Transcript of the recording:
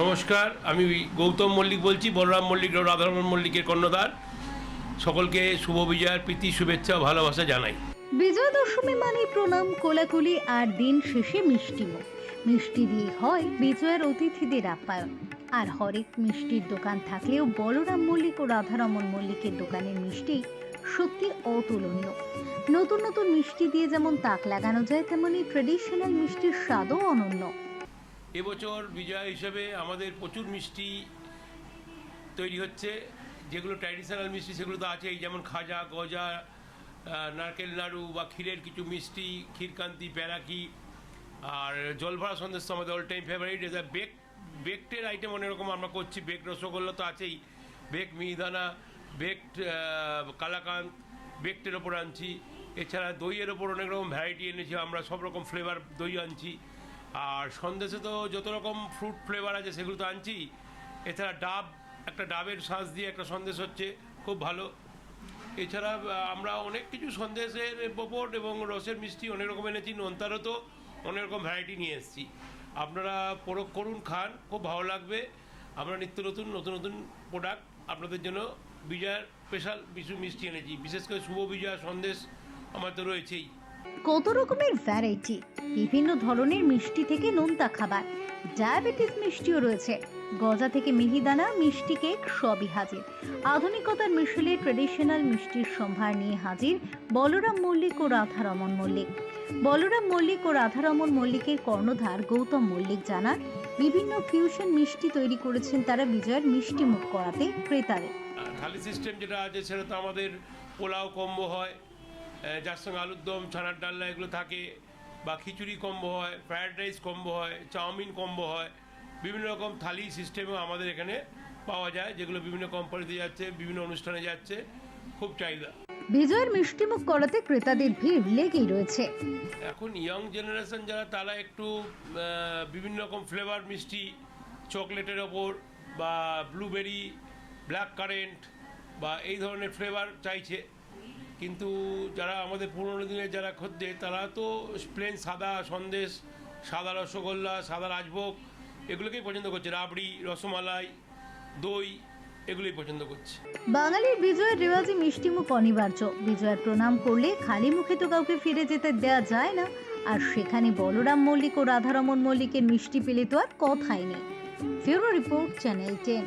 নমস্কার, আমি গৌতম মল্লিক বলছি, বলরাম মল্লিক, রাধারমন মল্লিকের কর্ণধার। সকলকে শুভ বিজয়ার প্রীতি, শুভেচ্ছা ভালোবাসা জানাই। বিজয়া দশমী মানে প্রণাম, কোলাকুলি আর দিন শেষে মিষ্টি মুখ। মিষ্টি দিয়ে হয় বিজয়ের অতিথিদের আপ্যায়ন। আর হরেক মিষ্টির দোকান থাকলেও বলরাম মল্লিক ও রাধারমন মল্লিকের দোকানের মিষ্টি সত্যি অতুলনীয়। নতুন নতুন মিষ্টি দিয়ে যেমন তাক লাগানো যায়, তেমনি ট্রেডিশনাল মিষ্টির স্বাদও অনন্য। এবছর বিজয়া হিসেবে আমাদের প্রচুর মিষ্টি তৈরি হচ্ছে। যেগুলো ট্র্যাডিশনাল মিষ্টি, সেগুলো তো আছেই, যেমন খাজা, গজা নারকেল নাড়ু বা ক্ষীরের কিছু মিষ্টি, ক্ষীরকান্তি প্যারাকি আর জলভরা সন্দেশ তো আমাদের অল টাইম ফেভারিট এটা বেক বেকটের আইটেম অনেক রকম আমরা করছি। বেক রসগোল্লা তো আছেই বেক মিহিদানা বেকড কালাকান্ত বেকটের ওপর আনছি। এছাড়া দইয়ের ওপর অনেক রকম ভ্যারাইটি এনেছি আমরা, সব রকম ফ্লেভার দই আনছি। আর সন্দেশে তো যত রকম ফ্রুট ফ্লেভার আছে সেগুলো তো আনছি। এছাড়া ডাব, একটা ডাবের শ্বাস দিয়ে একটা সন্দেশ হচ্ছে, খুব ভালো। এছাড়া আমরা অনেক কিছু সন্দেশের ওপর এবং রসের মিষ্টি অনেক রকম এনেছি, নোনতারও তো অনেক রকম ভ্যারাইটি নিয়ে এসেছি। আপনারা পরখ করুন, খান, খুব ভালো লাগবে। আমরা নিত্য নতুন নতুন নতুন প্রোডাক্ট আপনাদের জন্য বিজয়ার স্পেশাল কিছু মিষ্টি এনেছি। বিশেষ করে শুভ বিজয়া সন্দেশ আমার তো রয়েছেই। কত রকমের ভ্যারাইটি বিভিন্ন ধরনের মিষ্টি থেকে নোনতা খাবার ডায়াবেটিস মিষ্টিও রয়েছে, গজা থেকে মিহিদানা মিষ্টি কেক সবই হাজির। আধুনিকতার মিশেলে ট্রেডিশনাল মিষ্টির সম্ভার নিয়ে হাজির বলরাম মল্লিক ও রাধারমন মল্লিক। বলরাম মল্লিক ও রাধারমন মল্লিকের কর্ণধার গৌতম মল্লিক জানান, বিভিন্ন ফিউশন মিষ্টি তৈরি করেছেন তারা বিজয়ের মিষ্টি মুখ করাতে ক্রেতারে থালি সিস্টেম যেটা আছে, সেটা তো আমাদের পোলাও কম্বো হয় যার সঙ্গে আলুর দম ছানার ডাল্লা এগুলো থাকে। বা খিচুড়ি কম্বো হয় ফ্রায়েড রাইস কম্বো হয় চাউমিন কম্বো হয়। বিভিন্ন রকম থালি সিস্টেমও আমাদের এখানে পাওয়া যায় যেগুলো বিভিন্ন কোম্পানিতে যাচ্ছে বিভিন্ন অনুষ্ঠানে যাচ্ছে। খুব চাহিদা। বিজয়ের মিষ্টিমুখ করাতে ক্রেতাদের ভিড় লেগেই রয়েছে। এখন ইয়ং জেনারেশন যারা তারা একটু বিভিন্ন রকম ফ্লেভার মিষ্টি চকলেটের ওপর বা ব্লুবেরি ব্ল্যাক কারেন্ট বা এই ধরনের ফ্লেভার চাইছে। কিন্তু যারা আমাদের পুরোনো দিনের যারা খদ্দের, তারা তো প্লেন সাদা সন্দেশ, সাদা রসগোল্লা, সাদা রাজভোগ এগুলোকেই পছন্দ করছে। রাবড়ি, রসমালাই, দই এগুলোই পছন্দ করছে। বাঙালির বিজয়ের রেওয়াজি মিষ্টিমুখ অনিবার্য। বিজয়ের প্রণাম করলে খালি মুখে তো কাউকে ফিরে যেতে দেয়া যায় না। আর সেখানে বলরাম মল্লিক ও রাধারমন মল্লিকের মিষ্টি পেলে তো আর কথাই নেই। Bureau report, channel ten.